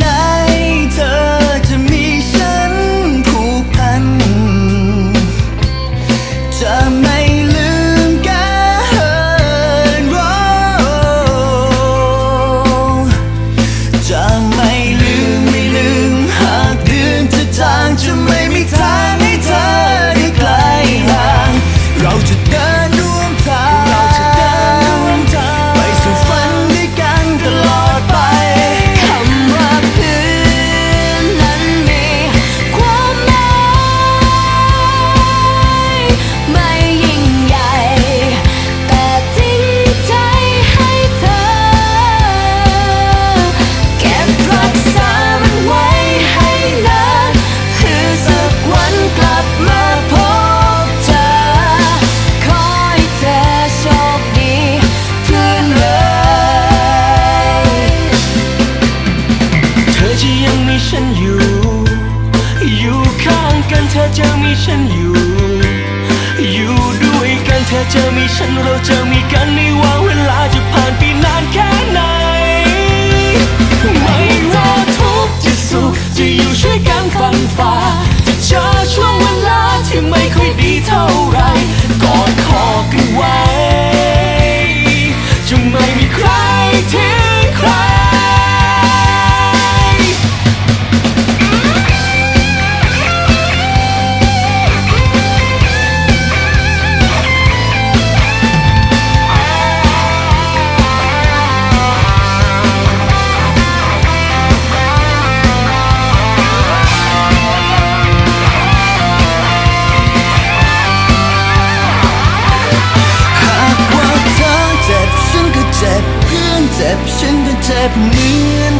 แฉันเราจะมีกันไม่ว่าเวลาจะผ่านไปนานแค่ไหน ไม่ว่าทุกข์จะสุขจะอยู่ช่วยกันฟันฝ่า จะเจอช่วงเวลาที่ไม่ค่อยดีเท่าไรกอดคอกันไว้ จะไม่มีใครทิ้งใคร เจ็บเหมือน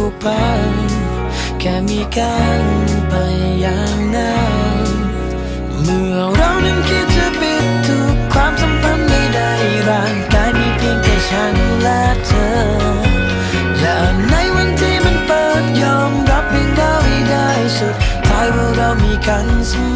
ผูกพัน แค่มีกันไปอย่างนั้นเมื่อเรานั้นคิดจะปิดทุกความสัมพันธ์ไม่ได้ร่างกายมีเพียงแค่ฉันและเธอ และในวันที่มันเปิดยอมรับเพียงเราได้สุดท้ายว่าเรามีกันเส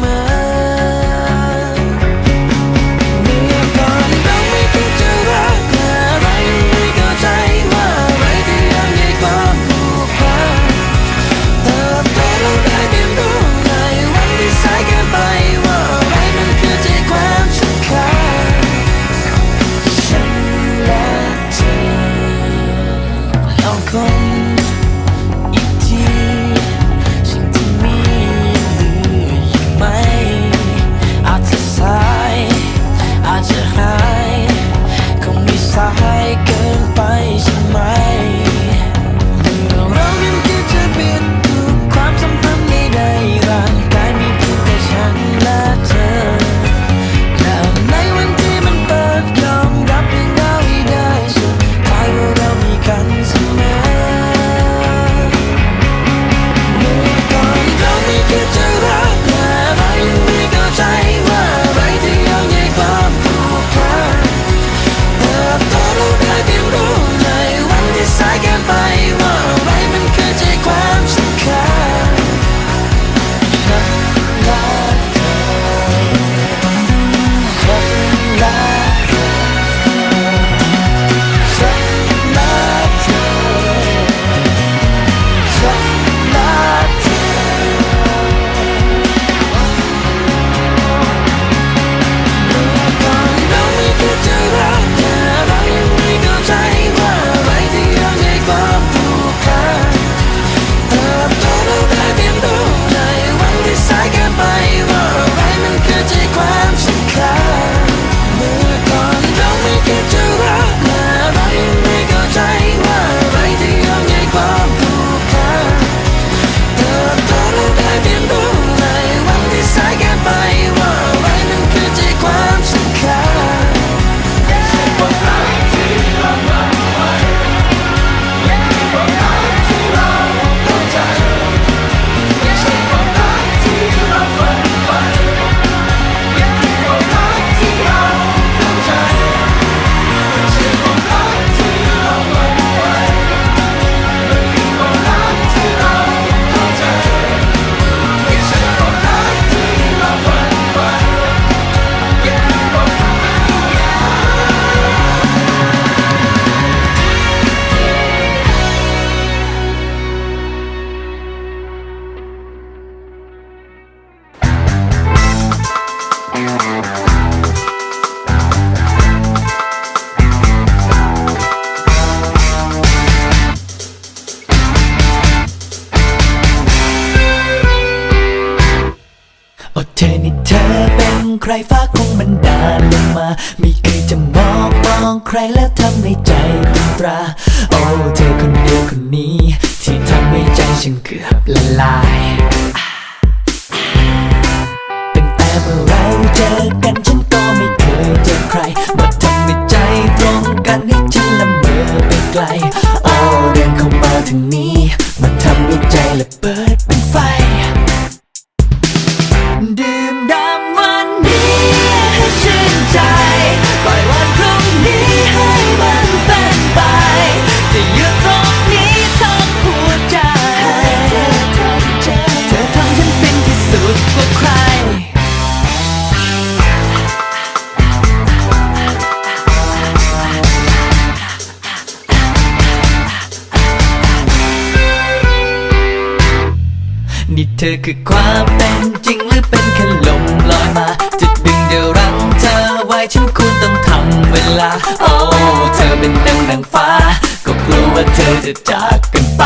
มอ ฟ้าคงบันดาลลงมา ไม่เคยจะมองมองใครแล้วทำให้ใจเป็นตรา โอ้เธอคนเดียวคนนี้ ที่ทำให้ใจฉันเกือบละลายตั้งแต่เมื่อเราเจอกันฉันก็ไม่เคยเจอใครมาทำให้ใจตรงกันให้ฉันละเมอไปไกล โอ้เดินเข้ามาถึงนี้ มันทำให้ใจละเบิด ธอคือความเป็นจริงหรือเป็นแค่ลมลอยมา จะดึงเดียวรั้งเธอไว้ฉันควรต้องทำเวลา โอ้ เธอเป็นดังดังฟ้า ก็กลัวว่าเธอจะจากกันไป